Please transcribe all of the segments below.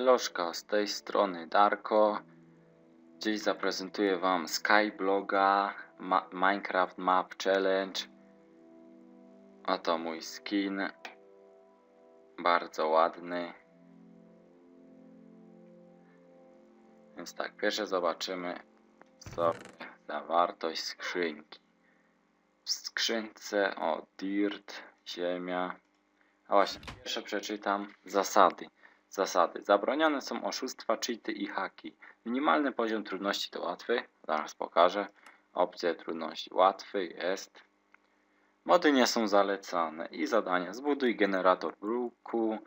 Lożka, z tej strony Darko. Dziś zaprezentuję Wam Skybloga, Ma Minecraft Map Challenge. Oto mój skin. Bardzo ładny. Więc tak, pierwsze zobaczymy co zawartość skrzynki. W skrzynce o dirt, ziemia. A właśnie, pierwsze przeczytam zasady. Zasady. Zabronione są oszustwa, cheaty i haki. Minimalny poziom trudności to łatwy. Zaraz pokażę. Opcja trudności łatwy jest. Mody nie są zalecane. I zadania. Zbuduj generator bruku.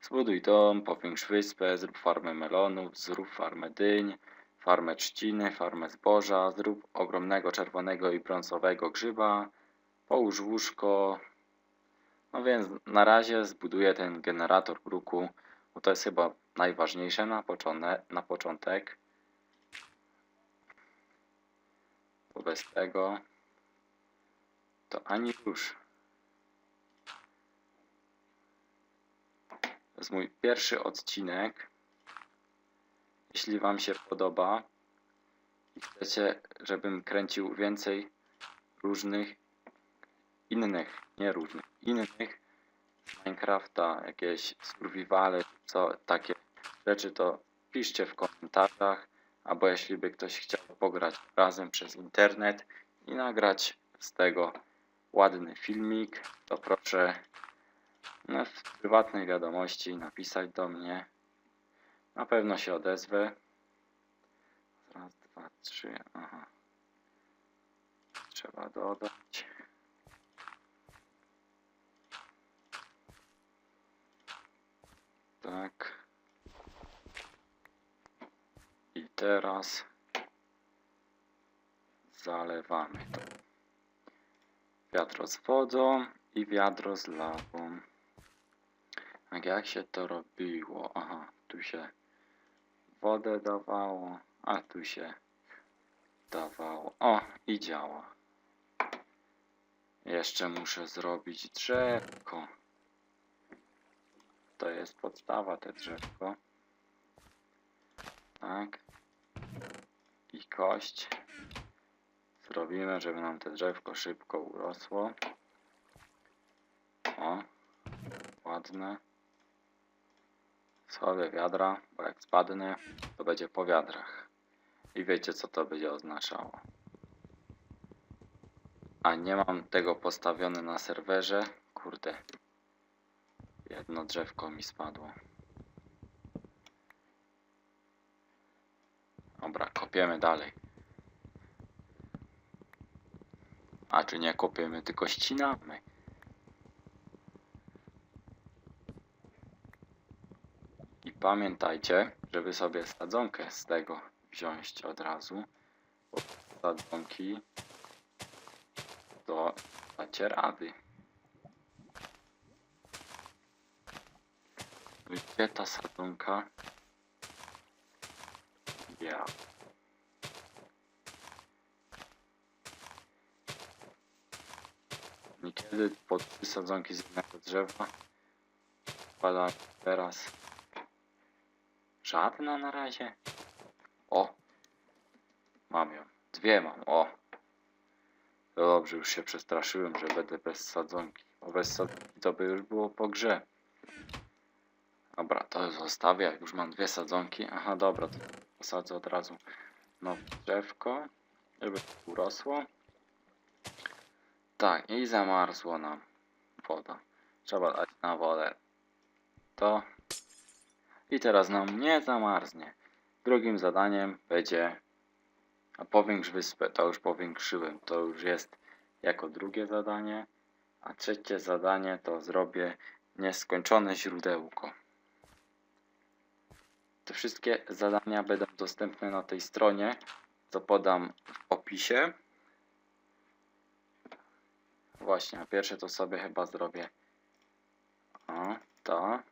Zbuduj dom, powiększ wyspę, zrób farmę melonów, zrób farmę dyń, farmę trzciny, farmę zboża, zrób ogromnego czerwonego i brązowego grzyba, połóż łóżko. No więc na razie zbuduję ten generator bruku, bo to jest chyba najważniejsze na, na początek. Bo bez tego to ani rusz. To jest mój pierwszy odcinek. Jeśli Wam się podoba i chcecie, żebym kręcił więcej różnych innych, nie różnych, innych Minecrafta, jakieś survivale, co takie rzeczy, to piszcie w komentarzach, albo jeśli by ktoś chciał pograć razem przez internet i nagrać z tego ładny filmik, to proszę w prywatnej wiadomości napisać do mnie. Na pewno się odezwę. Raz, dwa, trzy. Aha. Trzeba dodać. Tak. I teraz zalewamy to. Wiadro z wodą i wiadro z lawą. Tak jak się to robiło? Aha, tu się wodę dawało, a tu się dawało. O, i działa. Jeszcze muszę zrobić drzewko. To jest podstawa, te drzewko. Tak. Kość. Zrobimy, żeby nam te drzewko szybko urosło. O, ładne. Schowę wiadra, bo jak spadnę, to będzie po wiadrach. I wiecie, co to będzie oznaczało. A nie mam tego postawione na serwerze. Kurde. Jedno drzewko mi spadło. Dobra, kopiemy dalej. A czy nie kopiemy, tylko ścinamy. I pamiętajcie, żeby sobie sadzonkę z tego wziąć od razu. Sadzonki to dacie rady. Gdzie ta sadzonka? Ja. Niekiedy po trzy sadzonki z jednego drzewa pada teraz żadna na razie. O! Mam ją. Dwie mam, o! Dobrze, już się przestraszyłem, że będę bez sadzonki. Bo bez sadzonki to by już było po grze. Dobra, to zostawię. Już mam dwie sadzonki. Aha, dobra, to posadzę od razu nowe drzewko, żeby urosło. Tak, i zamarzło nam woda. Trzeba dać na wodę to. I teraz nam nie zamarznie. Drugim zadaniem będzie a powiększ wyspę. To już powiększyłem. To już jest jako drugie zadanie. A trzecie zadanie to zrobię nieskończone źródełko. Te wszystkie zadania będą dostępne na tej stronie, co podam w opisie. Właśnie, pierwsze to sobie chyba zrobię. O, to.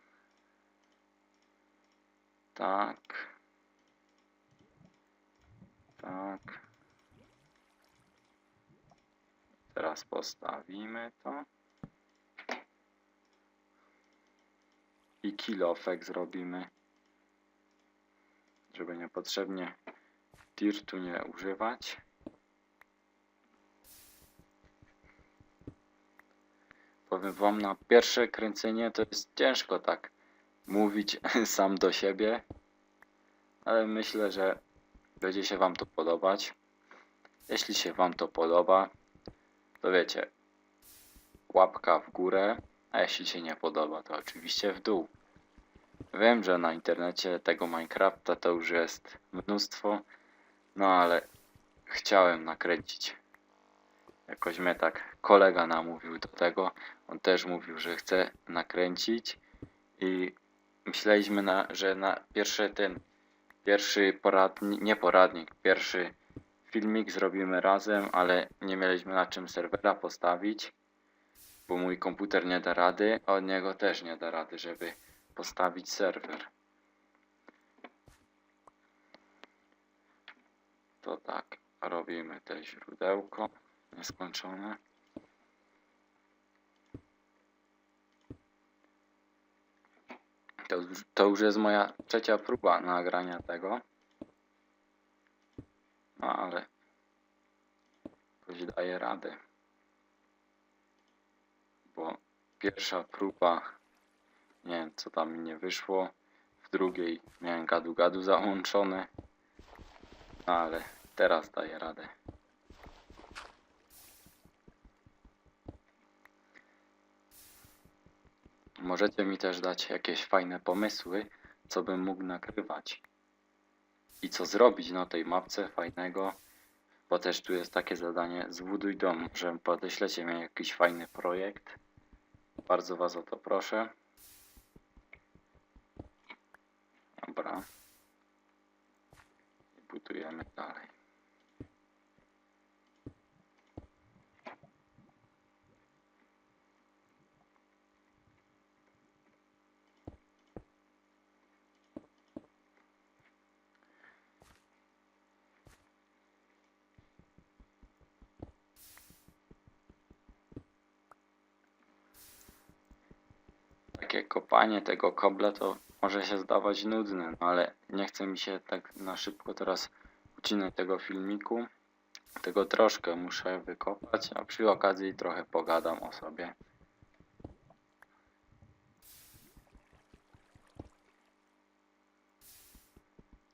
Tak. Tak. Teraz postawimy to. I kilofek zrobimy. Żeby niepotrzebnie dirtu nie używać. Powiem wam, na pierwsze kręcenie to jest ciężko tak mówić sam do siebie, ale myślę, że będzie się wam to podobać. Jeśli się wam to podoba, to wiecie, łapka w górę, a jeśli się nie podoba, to oczywiście w dół. Wiem, że na internecie tego Minecrafta to już jest mnóstwo, no ale chciałem nakręcić. Jakoś mnie tak kolega namówił do tego. On też mówił, że chce nakręcić i myśleliśmy, na, że na pierwszy ten, pierwszy poradnik, nie poradnik, pierwszy filmik zrobimy razem, ale nie mieliśmy na czym serwera postawić, bo mój komputer nie da rady, a od niego też nie da rady, żeby postawić serwer. To tak, robimy te źródełko nieskończone. To, to już jest moja trzecia próba nagrania tego. No ale jakoś daję radę. Bo pierwsza próba, nie wiem co tam mi nie wyszło. W drugiej miałem gadu gadu załączone. No ale teraz daję radę. Możecie mi też dać jakieś fajne pomysły, co bym mógł nagrywać. I co zrobić na tej mapce fajnego. Bo też tu jest takie zadanie, zbuduj dom, że podeślecie mi jakiś fajny projekt. Bardzo was o to proszę. Dobra. I budujemy dalej. Takie kopanie tego kobla to może się zdawać nudne, no ale nie chce mi się tak na szybko teraz ucinać tego filmiku. Tego troszkę muszę wykopać, a przy okazji trochę pogadam o sobie.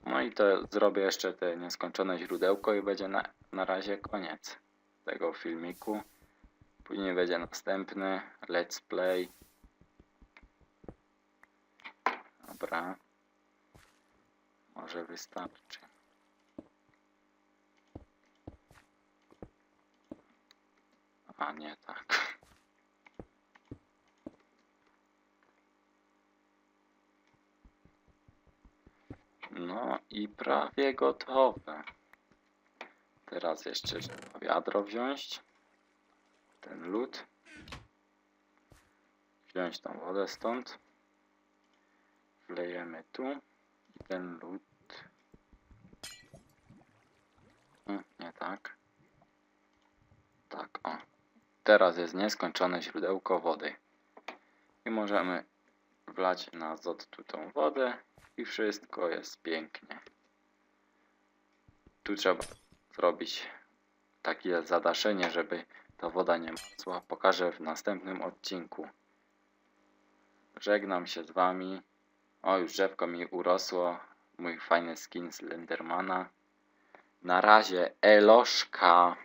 No i to zrobię jeszcze te nieskończone źródełko i będzie na, na razie koniec tego filmiku. Później będzie następny let's play. Dobra. Może wystarczy. A nie tak. No i prawie gotowe. Teraz jeszcze wiadro wziąć. Ten lód. Wziąć tą wodę stąd. Wlejemy tu. I ten lód. Mm, Nie tak. Tak, o. Teraz jest nieskończone źródełko wody. I możemy wlać na azot tu tą wodę i wszystko jest pięknie. Tu trzeba zrobić takie zadaszenie, żeby ta woda nie marzła. Pokażę w następnym odcinku. Żegnam się z wami. O, już drzewko mi urosło. Mój fajny skin z Lendermana. Na razie, eloszka.